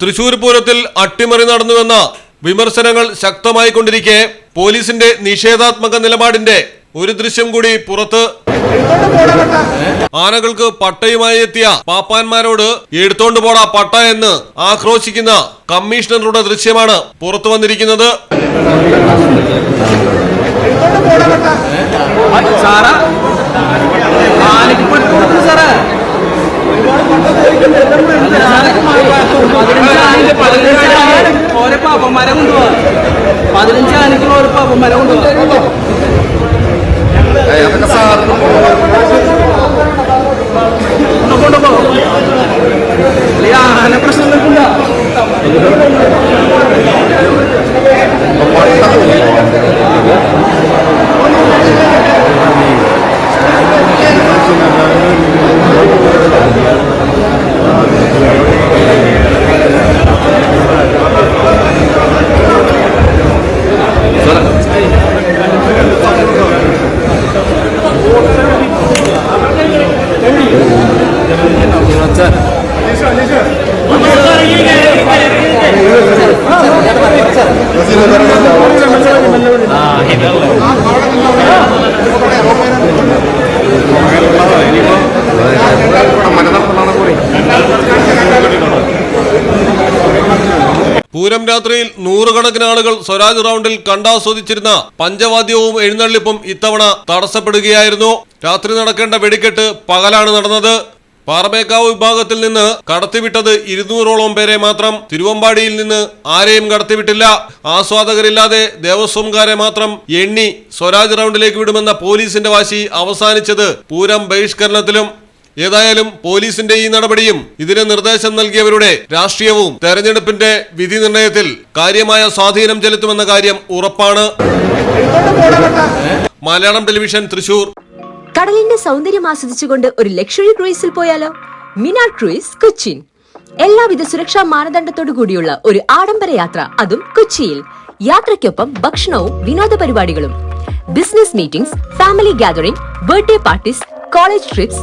തൃശൂർ പൂരത്തിൽ അട്ടിമറി നടന്നുവെന്ന വിമർശനങ്ങൾ ശക്തമായി കൊണ്ടിരിക്കെ പോലീസിന്റെ നിഷേധാത്മക നിലപാടിന്റെ ഒരു ദൃശ്യം കൂടി പുറത്ത്. ആനകൾക്ക് പട്ടയുമായി എത്തിയ പാപ്പാന്മാരോട് എടുത്തോണ്ട് പോടാ പട്ട എന്ന് ആക്രോശിക്കുന്ന കമ്മീഷണറുടെ ദൃശ്യമാണ് പുറത്തു വന്നിരിക്കുന്നത് ആനയ്ക്ക് പെട്ട് കൊടുക്കുന്നു സാറേ പതിനഞ്ച് ആനയ്ക്ക് പതിനഞ്ച് ആന ഓരോ പാപ്പന്മാരെ കൊണ്ടുപോവാ പതിനഞ്ച് ആനയ്ക്ക് ഓരോ പാപ്പന്മാരെ കൊണ്ടുപോവാ പൂരം രാത്രിയിൽ നൂറുകണക്കിന് ആളുകൾ സ്വരാജ് റൗണ്ടിൽ കണ്ടാസ്വദിച്ചിരുന്ന പഞ്ചവാദ്യവും എഴുന്നള്ളിപ്പും ഇത്തവണ തടസ്സപ്പെടുകയായിരുന്നു. രാത്രി നടക്കേണ്ട വെടിക്കെട്ട് പകലാണ് നടന്നത്. പാറമേക്കാവ് വിഭാഗത്തിൽ നിന്ന് കടത്തിവിട്ടത് ഇരുന്നൂറോളം പേരെ മാത്രം. തിരുവമ്പാടിയിൽ നിന്ന് ആരെയും കടത്തിവിട്ടില്ല. ആസ്വാദകരില്ലാതെ ദേവസ്വംകാരെ മാത്രം എണ്ണി സ്വരാജ് റൗണ്ടിലേക്ക് വിടുമെന്ന പോലീസിന്റെ വാശി അവസാനിച്ചത് പൂരം ബഹിഷ്കരണത്തിലും ഏതായാലും പോലീസിന്റെ ഈ നടപടിയും ഇതിന് നിർദ്ദേശം നൽകിയവരുടെ രാഷ്ട്രീയവും തെരഞ്ഞെടുപ്പിന്റെ വിധി നിർണയത്തിൽ കാര്യമായ സ്വാധീനം ചെലുത്തുമെന്ന കാര്യം ഉറപ്പാണ്. മലയാളം ടെലിവിഷൻ തൃശൂർ. കടലിന്റെ സൗന്ദര്യം ആസ്വദിച്ചുകൊണ്ട് ഒരു ലക്ഷറി ക്രൂയിസിൽ പോയാലോ? മിനാ ക്രൂയിസ് കൊച്ചിൻ. എല്ലാവിധ സുരക്ഷാ മാനദണ്ഡത്തോടു കൂടിയുള്ള ഒരു ആഡംബര യാത്ര അതും കൊച്ചിയിൽ. യാത്രയ്ക്കൊപ്പം ഭക്ഷണവും വിനോദ പരിപാടികളും. Business meetings family gathering birthday parties college trips